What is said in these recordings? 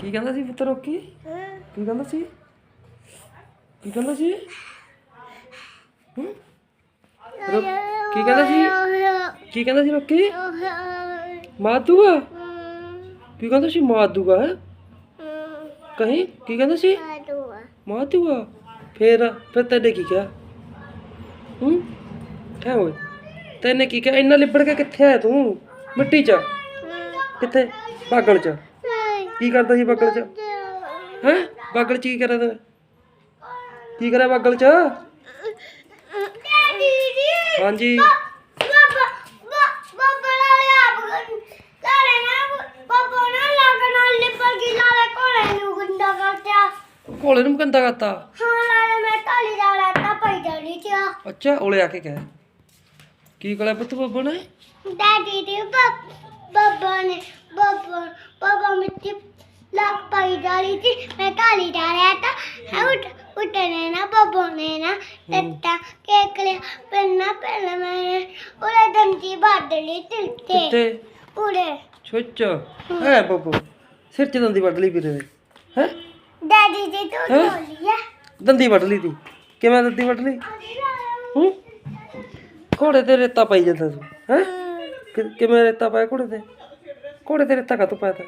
ਕੀ ਕਹਿੰਦਾ ਸੀ ਪੁੱਤਰ ਰੋਕੀ? ਕੀ ਕਹਿੰਦਾ ਸੀ? ਕੀ ਕਹਿੰਦਾ ਸੀ? ਹੂੰ? ਰੋ- ਕੀ ਕਹਿੰਦਾ ਸੀ? ਕੀ ਕਹਿੰਦਾ ਸੀ ਰੋਕੀ? ਮਾਰ ਦੂਗਾ ਕੀ ਕਹਿੰਦਾ ਸੀ ਮਾਰ ਹੈ ਕਹੀਂ? ਕੀ ਕਹਿੰਦਾ ਸੀ? ਮਾਰ ਦੂਗਾ ਫੇਰ, ਫਿਰ ਤੈਨੇ ਕੀ ਕਿਹਾ? ਹੂੰ? ਠਹਿ ਓਏ, ਤੈਨੇ ਕੀ ਕਿਹਾ? ਇੰਨਾ ਲਿਬੜ ਕੇ ਕਿੱਥੇ ਆਇਆ ਤੂੰ? ਮਿੱਟੀ 'ਚ ਕਿੱਥੇ? ਬਾਗਲ 'ਚ ਕੀ ਕਰਦਾ ਸੀ ਬਾਗਲ 'ਚ? ਹੈ? ਬਾਗਲ 'ਚ ਕੀ ਕਰਿਆ ਤੈਂ? ਕੀ ਕਰਿਆ ਬਾਗਲ 'ਚ? ਹਾਂਜੀ। ਕੋਲੇ ਨੂੰ ਗੰਦਾ ਕਰਤਾ। ਅੱਛਾ 오ਲੇ ਆ ਕੇ ਕਹਿ। ਕੀ ਕਰਿਆ ਪੁੱਤ ਬੱਬੂ ਨੇ? ਡੈਡੀ ਦੇ ਬੱਬਾ ਨੇ ਬੱਬਾ ਬੱਬਾ ਮਿੱਟੀ ਮੈਂ ਕਾਲੀ ਡਾਲਿਆ ਤਾਂ ਹੈ ਉੱਠ ਉੱਠਨੇ ਨਾ ਬੱਬਾ ਨੇ ਨਾ ਦਿੱਤਾ ਕੇਕ ਲਿਆ ਪਹਿਲਾਂ ਪਹਿਲਾਂ ਮੈਂ ਉਹਦੇ ਦੰਦੀ ਬਾਦਲੀ ਤਿਲਤੇ ਕਿੱਥੇ? ਪੂਰੇ। ਛੁੱਚ ਹੈ। ਬੱਬੂ ਸਿਰ 'ਚ ਦੰਦੀ ਵੱਢ ਲਈ ਵੀਰੇ ਨੇ। ਹੈ? ਡੈਡੀ ਜੀ ਤੂੰ ਹੈਂ? ਦੰਦੀ ਵੱਢ ਲਈ ਤੀ। ਕਿਵੇਂ ਦੰਦੀ ਵੱਢ ਲਈ? ਹੂੰ? ਘੋੜੇ ਤੇ ਰੇਤਾ ਪਾਈ ਜਾਂਦਾ ਤੂੰ। ਹੈ? ਕਿਵੇਂ ਰੇਤਾ ਪਾਇਆ ਘੋੜੇ ਤੇ? ਘੋੜੇ ਤੇ ਰੇਤਾ ਕਾਤੋਂ ਪਾਇਆ ਤਾ?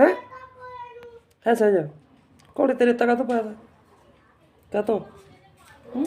ਹੈ? ਐਸਾ ਜਾ ਘੋੜੇ ਤੇ ਰੇਤਾ ਕਾਤੋਂ ਪਾਇਆ ਤਾ ਕਾਤੋਂ ਹੂੰ